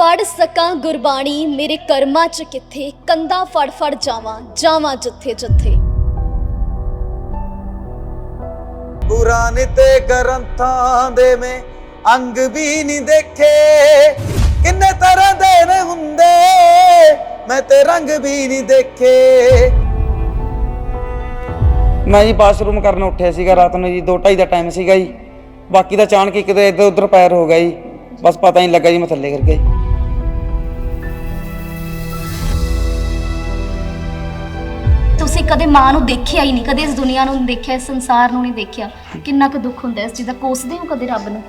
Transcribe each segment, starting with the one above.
ਪੜ ਸਕਾਂ ਗੁਰਬਾਣੀ ਮੇਰੇ ਕਰਮਾਂ ਚ ਕਿੱਥੇ? ਕੰਦਾ ਫੜ ਫੜ ਜਾਵਾਂ ਜਾਵਾਂ ਜਿੱਥੇ ਜਿੱਥੇ। ਪੁਰਾਣੇ ਤੇ ਗ੍ਰੰਥਾਂ ਦੇ ਮੈਂ ਅੰਗ ਵੀ ਨਹੀਂ ਦੇਖੇ। ਕਿੰਨੇ ਤਰ੍ਹਾਂ ਦੇ ਨੇ ਹੁੰਦੇ ਮੈਂ ਤੇ ਰੰਗ ਵੀ ਨਹੀਂ ਦੇਖੇ। ਮੈਂ ਜੀ ਬਾਥਰੂਮ ਕਰਨ ਉੱਠਿਆ ਸੀਗਾ ਰਾਤ ਨੂੰ ਜੀ 2:30 ਦਾ ਟਾਈਮ ਸੀਗਾ ਜੀ। ਬਾਕੀ ਦਾ ਅਚਾਨਕ ਹੀ ਕਿਤੇ ਇੱਧਰ ਉੱਧਰ ਪੈਰ ਹੋ ਗਿਆ ਜੀ। ਬਸ ਪਤਾ ਨਹੀਂ ਲੱਗਾ ਜੀ ਮੈਂ ਥੱਲੇ ਗਿਰ ਗਿਆ ਜੀ। ਕਦੇ ਮਾਂ ਨੂੰ ਦੇਖਿਆ ਹੀ ਨਹੀਂ ਕਦੇ ਇਸ ਦੁਨੀਆ ਨੂੰ ਨਹੀਂ ਦੇਖਿਆ ਇਸ ਸੰਸਾਰ ਨੂੰ ਨਹੀਂ ਦੇਖਿਆ। ਕਿੰਨਾ ਕੁ ਦੁੱਖ ਹੁੰਦਾ ਇਸ ਚੀਜ਼ ਦਾ ਕੋਸਦੇ ਹੋ ਕਦੇ ਰੱਬ ਨੂੰ?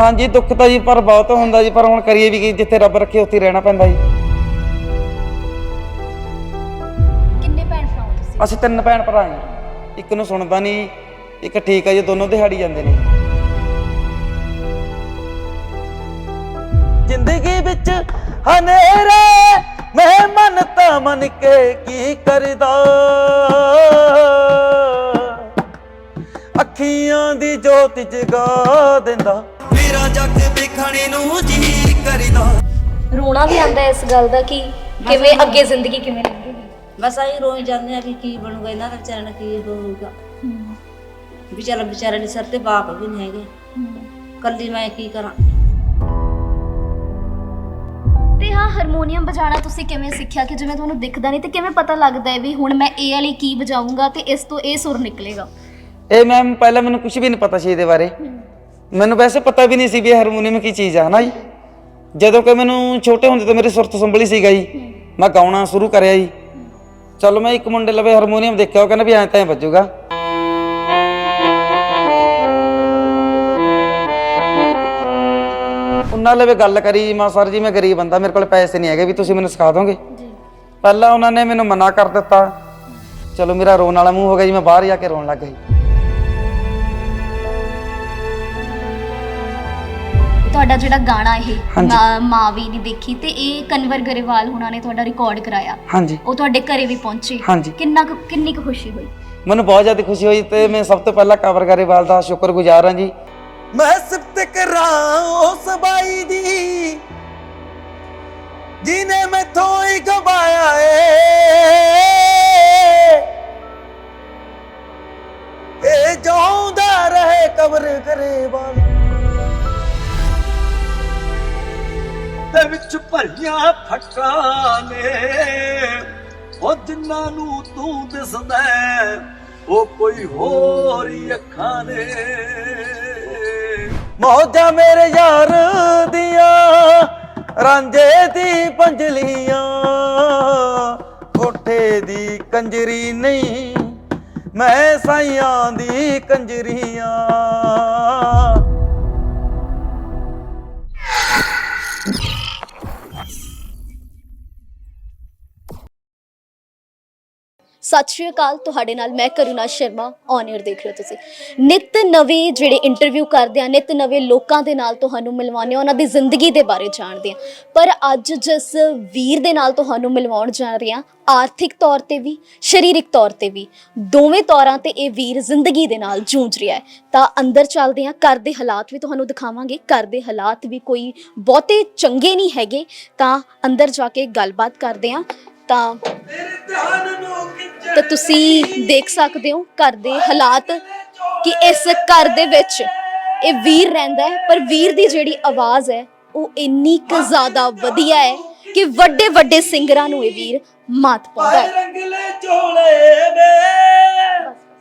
ਹਾਂਜੀ ਦੁੱਖ। ਤਾਂ ਜੀ ਪਰ ਬਹੁਤ ਹੁੰਦਾ ਜੀ ਪਰ ਹੁਣ ਕਰੀਏ ਵੀ ਕੀ ਜਿੱਥੇ ਰੱਬ ਰੱਖੇ ਉੱਥੇ ਹੀ ਰਹਿਣਾ ਪੈਂਦਾ ਜੀ। ਕਿੰਨੇ ਭੈਣ ਭਰਾ ਹੋ ਤੁਸੀਂ? ਅਸੀਂ ਤਿੰਨ ਭੈਣ ਭਰਾ ਹਾਂ ਇੱਕ ਨੂੰ ਸੁਣਦਾ ਨਹੀਂ ਇੱਕ ਠੀਕ ਹੈ ਜੀ ਦੋਨੋਂ ਦਿਹਾੜੀ ਜਾਂਦੇ ਨੇ। ਜ਼ਿੰਦਗੀ ਵਿੱਚ ਹਨੇਰੇ ਮੈਂ ਮਨ ਤਾਂ ਮਨ ਕੇ ਕੀ ਕਰਦਾ? ਅੱਖੀਆਂ ਦੀ ਜੋਤ ਜਗਾ ਦਿੰਦਾ। ਮੇਰਾ ਜੱਗ ਵੇਖਣੇ ਨੂੰ ਜੀ ਕਰਦਾ। ਰੋਣਾ ਵੀ ਆਉਂਦਾ ਇਸ ਗੱਲ ਦਾ ਕਿ ਕਿਵੇਂ ਅੱਗੇ ਜ਼ਿੰਦਗੀ ਕਿਵੇਂ ਲੰਘੇਗੀ ਬਸ ਆਈ ਰੋਈ ਜਾਂਦੇ ਆ ਕਿ ਕੀ ਬਣੂਗਾ ਇਹਨਾਂ ਦਾ ਵਿਚਾਰਿਆਂ ਦਾ ਕੀ ਹੋਊਗਾ। ਵਿਚਾਰਾ ਵਿਚਾਰੇ ਦੇ ਸਿਰ ਤੇ ਬਾਪ ਵੀ ਨਹੀਂ ਹੈਗੇ। ਕੱਲੀ ਮੈਂ ਕੀ ਕਰਾਂ? ਤੇ ਹਾਂ ਹਾਰਮੋਨੀਅਮ ਵਜਾਉਣਾ ਤੁਸੀਂ ਕਿਵੇਂ ਸਿੱਖਿਆ? ਕਿ ਜਿਵੇਂ ਤੁਹਾਨੂੰ ਦਿਖਦਾ ਨਹੀਂ ਤੇ ਕਿਵੇਂ ਪਤਾ ਲੱਗਦਾ ਹੈ ਵੀ ਹੁਣ ਮੈਂ ਇਹ ਵਾਲੀ ਕੀ ਵਜਾਊਂਗਾ ਤੇ ਇਸ ਤੋਂ ਇਹ ਸੁਰ ਨਿਕਲੇਗਾ? ਇਹ ਮੈਮ ਪਹਿਲਾਂ ਮੈਨੂੰ ਕੁਝ ਵੀ ਨਹੀਂ ਪਤਾ ਸੀ ਇਹਦੇ ਬਾਰੇ। ਮੈਨੂੰ ਵੈਸੇ ਪਤਾ ਵੀ ਨਹੀਂ ਸੀ ਵੀ ਇਹ ਹਾਰਮੋਨੀਅਮ ਕੀ ਚੀਜ਼ ਆ, ਹਨਾ ਜੀ? ਜਦੋਂ ਕਿ ਮੈਨੂੰ ਛੋਟੇ ਹੁੰਦੇ ਤੋਂ ਮੇਰੀ ਸੁਰਤ ਸੰਭਲੀ ਸੀਗਾ ਜੀ। ਮੈਂ ਗਾਉਣਾ ਸ਼ੁਰੂ ਕਰਿਆ ਜੀ। ਚਲੋ ਮੈਂ ਇੱਕ ਮੁੰਡੇ ਲਵੇ ਹਾਰਮੋਨੀਅਮ ਦੇਖਿਆ, ਉਹ ਕਹਿੰਦਾ ਵੀ ਐਂ ਤਾਂ ਐਂ ਵੱਜੂਗਾ। ਉਹਨਾਂ ਲਵੇ ਗੱਲ ਕਰੀ ਮੈਂ ਸਰ ਜੀ ਮੈਂ ਗਰੀਬ ਬੰਦਾ ਮੇਰੇ ਕੋਲ ਪੈਸੇ ਨਹੀਂ ਹੈਗੇ ਵੀ ਤੁਸੀਂ ਮੈਨੂੰ ਸਿਖਾ ਦੋਗੇ? ਪਹਿਲਾਂ ਉਹਨਾਂ ਨੇ ਮੈਨੂੰ ਮਨਾ ਕਰ ਦਿੱਤਾ। ਚਲੋ ਮੇਰਾ ਰੋਣ ਵਾਲਾ ਮੂੰਹ ਹੋ ਗਿਆ ਜੀ ਮੈਂ ਬਾਹਰ ਜਾ ਕੇ ਰੋਣ ਲੱਗ ਗਿਆ ਜੀ ਤੁਹਾਡਾ ਜਿਹੜਾ ਗਾਣਾ ਇਹ ਹਾਂਜੀ। ਮਾਂ- ਮਾਂ ਵੀ ਨਹੀਂ ਦੇਖੀ ਤੇ ਇਹ ਕਨਵਰ ਗਰੇਵਾਲ ਹੁਣਾਂ ਨੇ ਤੁਹਾਡਾ ਰਿਕਾਰਡ ਕਰਾਇਆ। ਹਾਂਜੀ। ਉਹ ਤੁਹਾਡੇ ਘਰੇ ਵੀ ਪਹੁੰਚੇ। ਹਾਂਜੀ। ਕਿੰਨਾ ਕੁ- ਕਿੰਨੀ ਕੁ ਖੁਸ਼ੀ ਹੋਈ? ਮੈਨੂੰ ਬਹੁਤ ਜ਼ਿਆਦਾ ਖੁਸ਼ੀ ਹੋਈ ਤੇ ਮੈਂ ਸਭ ਤੋਂ ਪਹਿਲਾਂ ਕਵਰ ਗਰੇਵਾਲ ਦਾ ਸ਼ੁਕਰਗੁਜ਼ਾਰ ਹਾਂ ਜੀ। ਮੈਂ ਸਿਫਤ ਕਰਾਂ ਉਸ ਬਾਈ ਦੀ ਜਿਨੇ ਮੈਥੋਂ ਹੀ ਗਵਾਇਆ ਏ। ਇਹ ਜਾਉਂਦਾ ਰਹੇ ਕਬਰ ਗਰੇਵਾਲ। ਦੇ ਵਿੱਚ ਭਰੀਆਂ ਫੱਟਾਂ ਨੇ ਉਹ ਜਿਨ੍ਹਾਂ ਨੂੰ ਤੂੰ ਦਿਸਦਾ ਉਹ ਕੋਈ ਹੋਰ ਹੀ ਅੱਖਾਂ ਨੇ। ਮੌਜਾਂ ਮੇਰੇ ਯਾਰ ਦੀਆਂ, ਰਾਂਝੇ ਦੀ ਪੰਜਲੀਆਂ। ਕੋਠੇ ਦੀ ਕੰਜਰੀ ਨਹੀਂ, ਮੈਂ ਸਾਈਆਂ ਦੀ ਕੰਜਰੀਆਂ। ਸਤਿ ਸ਼੍ਰੀ ਅਕਾਲ, ਤੁਹਾਡੇ ਨਾਲ ਮੈਂ ਕਰੁਣਾ ਸ਼ਰਮਾ ਔਨ 에ਅਰ ਦੇਖ ਰਹੇ ਹੋ ਤੁਸੀਂ। ਨਿਤ ਨਵੇਂ ਜਿਹੜੇ ਇੰਟਰਵਿਊ ਕਰਦੇ ਆ, ਨਿਤ ਨਵੇਂ ਲੋਕਾਂ ਦੇ ਨਾਲ ਤੁਹਾਨੂੰ ਮਿਲਵਾਉਂਦੇ ਆ, ਉਹਨਾਂ ਦੀ ਜ਼ਿੰਦਗੀ ਦੇ ਬਾਰੇ ਜਾਣਦੇ ਆ। ਪਰ ਅੱਜ ਜਿਸ ਵੀਰ ਦੇ ਨਾਲ ਤੁਹਾਨੂੰ ਮਿਲਵਾਉਣ ਜਾ ਰਹੇ ਆ, ਆਰਥਿਕ ਤੌਰ ਤੇ ਵੀ, ਸਰੀਰਕ ਤੌਰ ਤੇ ਵੀ, ਦੋਵੇਂ ਤੌਰਾਂ ਤੇ ਇਹ ਵੀਰ ਜ਼ਿੰਦਗੀ ਦੇ ਨਾਲ ਜੂਝ ਰਿਹਾ ਹੈ। ਤਾਂ ਅੰਦਰ ਚੱਲਦੇ ਆ, ਘਰ ਦੇ ਹਾਲਾਤ ਵੀ ਤੁਹਾਨੂੰ ਦਿਖਾਵਾਂਗੇ। ਘਰ ਦੇ ਹਾਲਾਤ ਵੀ ਕੋਈ ਬਹੁਤੇ ਚੰਗੇ ਨਹੀਂ ਹੈਗੇ। ਤਾਂ ਅੰਦਰ ਜਾ ਕੇ ਗੱਲਬਾਤ ਕਰਦੇ ਆ। ਤਾਂ ਤਾਂ ਤੁਸੀਂ ਦੇਖ ਸਕਦੇ ਹੋ ਘਰ ਦੇ ਹਾਲਾਤ ਕਿ ਇਸ ਘਰ ਦੇ ਵਿੱਚ ਇਹ ਵੀਰ ਰਹਿੰਦਾ ਹੈ, ਪਰ ਵੀਰ ਦੀ ਜਿਹੜੀ ਆਵਾਜ਼ ਹੈ, ਉਹ ਇੰਨੀ ਕੁ ਜ਼ਿਆਦਾ ਵਧੀਆ ਹੈ ਕਿ ਵੱਡੇ ਵੱਡੇ ਸਿੰਗਰਾਂ ਨੂੰ ਇਹ ਵੀਰ ਮਾਤ ਪਾਉਂਦਾ ਹੈ।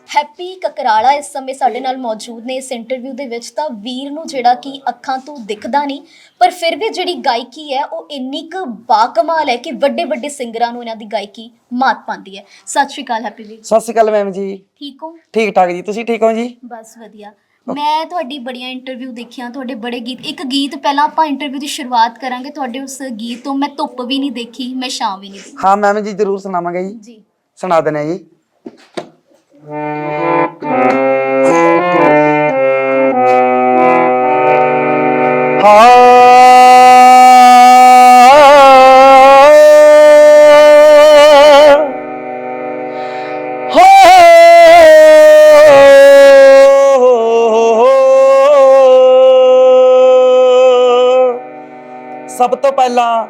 ਹੈਪੀ ਕਕਰਾਲਾ ਇਸ ਸਮੇਂ ਸਾਡੇ ਨਾਲ ਮੌਜੂਦ ਨੇ ਇਸ ਇੰਟਰਵਿਊ ਦੇ ਵਿੱਚ ਤਾਂ ਵੀਰ ਨੂੰ ਜਿਹੜਾ ਕਿ ਅੱਖਾਂ ਤੋਂ ਦਿਖਦਾ ਨਹੀਂ ਪਰ ਫਿਰ ਵੀ ਜਿਹੜੀ ਗਾਇਕੀ ਹੈ ਉਹ ਇੰਨੀ ਕੁ ਬਾਕਮਾਲ ਹੈ ਕਿ ਵੱਡੇ ਵੱਡੇ ਸਿੰਗਰਾਂ ਨੂੰ ਇਹਨਾਂ ਦੀ ਗਾਇਕੀ ਮਾਤ ਪਾਉਂਦੀ ਹੈ। ਸਤਿ ਸ਼੍ਰੀ ਅਕਾਲ ਹੈਪੀ ਵੀਰ। ਸਤਿ ਸ਼੍ਰੀ ਅਕਾਲ ਮੈਮ ਜੀ। ਠੀਕ ਹੋ? ਠੀਕ ਠਾਕ ਜੀ। ਤੁਸੀਂ ਠੀਕ ਹੋ ਜੀ? ਬਸ ਵਧੀਆ। ਮੈਂ ਤੁਹਾਡੀ ਬੜੀਆਂ ਇੰਟਰਵਿਊ ਦੇਖੀਆਂ ਤੁਹਾਡੇ ਬੜੇ ਗੀਤ। ਇੱਕ ਗੀਤ ਪਹਿਲਾਂ ਆਪਾਂ ਇੰਟਰਵਿਊ ਦੀ ਸ਼ੁਰੂਆਤ ਕਰਾਂਗੇ। ਤੁਹਾਡੇ ਉਸ ਗੀਤ ਤੋਂ ਮੈਂ ਧੁੱਪ ਵੀ ਨਹੀਂ ਦੇਖੀ ਮੈਂ ਛਾਂ ਵੀ ਨਹੀਂ ਦੇਖੀ। ਹਾਂ ਮੈਮ ਜੀ ਜ਼ਰੂਰ ਸੁਣਾਵਾਂਗੇ ਜੀ। ਜੀ। ਸੁਣਾ ਦਿੰਦੇ ਹਾਂ ਜੀ। ਸਭ ਤੋਂ ਪਹਿਲਾਂ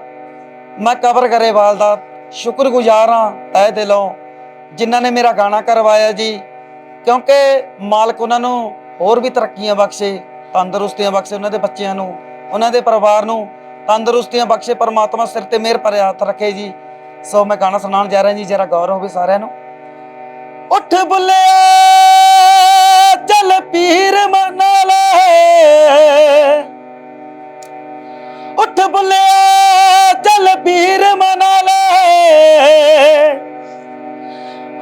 ਮੈਂ ਕਬਰ ਗਰੇਵਾਲ ਦਾ ਸ਼ੁਕਰਗੁਜ਼ਾਰ ਹਾਂ ਤਹਿ ਦਿਲੋਂ। ਜਿਨ੍ਹਾਂ ਨੇ ਮੇਰਾ ਗਾਣਾ ਕਰਵਾਇਆ ਜੀ, ਕਿਉਂਕਿ ਮਾਲਕ ਉਹਨਾਂ ਨੂੰ ਹੋਰ ਵੀ ਤਰੱਕੀਆਂ ਬਖਸ਼ੇ, ਤੰਦਰੁਸਤੀਆਂ ਬਖਸ਼ੇ ਉਹਨਾਂ ਦੇ ਬੱਚਿਆਂ ਨੂੰ, ਉਹਨਾਂ ਦੇ ਪਰਿਵਾਰ ਨੂੰ, ਤੰਦਰੁਸਤੀਆਂ ਬਖਸ਼ੇ, ਪਰਮਾਤਮਾ ਸਿਰ ਤੇ ਮਿਹਰ ਭਰੇ ਹੱਥ ਰੱਖੇ ਜੀ। ਸੋ ਮੈਂ ਗਾਣਾ ਸੁਣਾਉਣ ਜਾ ਰਿਹਾ ਜੀ, ਜਰਾ ਗੌਰ ਹੋਵੇ ਸਾਰਿਆਂ ਨੂੰ। ਉੱਠ ਬੁੱਲਿਆ ਚੱਲ ਪੀਰ ਮਨਾ ਲੈ ਉੱਠ ਬੁੱਲਿਆ ਚੱਲ ਪੀਰ ਮਨਾ ਲੈ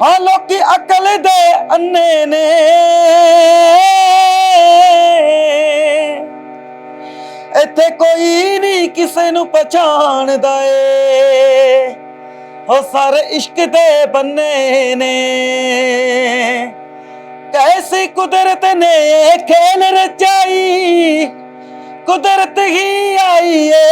ਹਾਂ ਲੋਕੀ ਅਕਲ ਦੇ ਅੰਨੇ ਨੇ। ਇੱਥੇ ਕੋਈ ਨਹੀਂ ਕਿਸੇ ਨੂੰ ਪਛਾਣਦਾ ਏ। ਹੋ ਸਾਰੇ ਇਸ਼ਕ ਦੇ ਬੰਨੇ ਨੇ। ਕੈਸੀ ਕੁਦਰਤ ਨੇ ਖੇਲ ਰਚਾਈ? ਕੁਦਰਤ ਹੀ ਆਈ ਏ।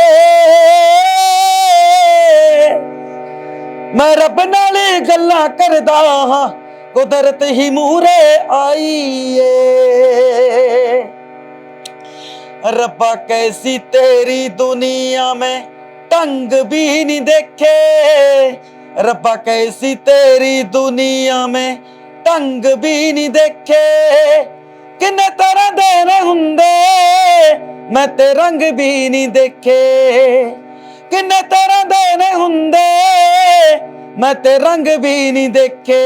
ਮੈਂ ਰੱਬ ਨਾਲ ਗੱਲਾਂ ਕਰਦਾ ਹਾਂ। ਕੁਦਰਤ ਹੀ ਮੂਰੇ ਆਈ ਏ ਰੱਬਾ, ਕੈਸੀ ਤੇਰੀ ਦੁਨੀਆ ਮੈਂ ਟੰਗ ਵੀ ਨਹੀਂ ਦੇਖੇ। ਰੱਬਾ, ਕੈਸੀ ਤੇਰੀ ਦੁਨੀਆ ਮੈਂ ਟੰਗ ਵੀ ਨਹੀਂ ਦੇਖੇ। ਕਿੰਨੇ ਤਰ੍ਹਾਂ ਦੇ ਹੁੰਦੇ, ਮੈਂ ਤੇ ਰੰਗ ਵੀ ਨਹੀਂ ਦੇਖੇ। ਕਿੰਨੇ ਤਰ੍ਹਾਂ ਦੇ ਨੇ ਹੁੰਦੇ? ਮੈਂ ਤੇ ਰੰਗ ਵੀ ਨਹੀਂ ਦੇਖੇ।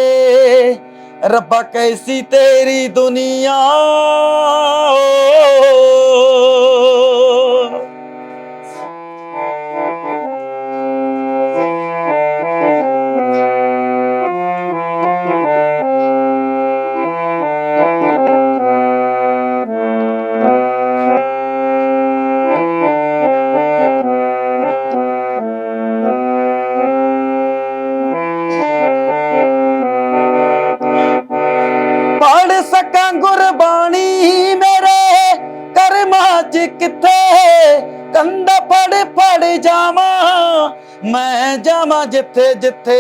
ਰੱਬਾ, ਕੈਸੀ ਤੇਰੀ ਦੁਨੀਆ? ਮੈਂ ਜਿੱਥੇ ਜਿੱਥੇ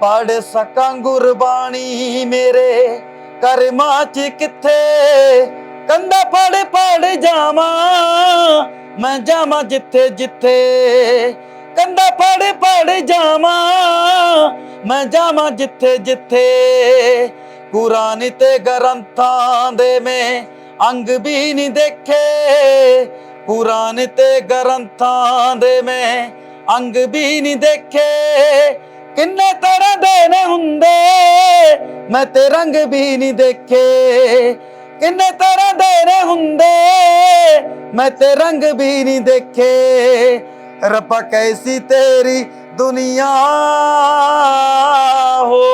ਪੜ ਸਕਾਂ ਗੁਰਬਾਣੀ ਮੇਰੇ ਕਰਮਾਂ ਚ ਕਿੱਥੇ? ਕੰਦਾ ਪੜ ਪੜ ਜਾਵਾਂ, ਮੈਂ ਜਾਵਾਂ ਜਿੱਥੇ ਜਿੱਥੇ। ਕੰਦਾ ਪੜ ਪੜ ਜਾਵਾਂ, ਮੈਂ ਜਾਵਾਂ ਜਿੱਥੇ ਜਿੱਥੇ। ਕੁਰਾਨ ਤੇ ਗ੍ਰੰਥਾਂ ਦੇ ਮੈਂ ਅੰਗ ਵੀ ਨਹੀਂ ਦੇਖੇ। ਕੁਰਾਨ ਤੇ ਗ੍ਰੰਥਾਂ ਦੇ ਮੈਂ ਅੰਗ ਵੀ ਨਹੀਂ ਦੇਖੇ। ਕਿੰਨੇ ਤਰ੍ਹਾਂ ਦੇ ਨੇ ਹੁੰਦੇ, ਮੈਂ ਤੇ ਰੰਗ ਵੀ ਨਹੀਂ ਦੇਖੇ। ਕਿੰਨੇ ਤਰ੍ਹਾਂ ਦੇ ਨੇ ਹੁੰਦੇ, ਮੈਂ ਤੇ ਰੰਗ ਵੀ ਨਹੀਂ ਦੇਖੇ। ਰੱਬਾ, ਕੈਸੀ ਤੇਰੀ ਦੁਨੀਆ ਹੋ।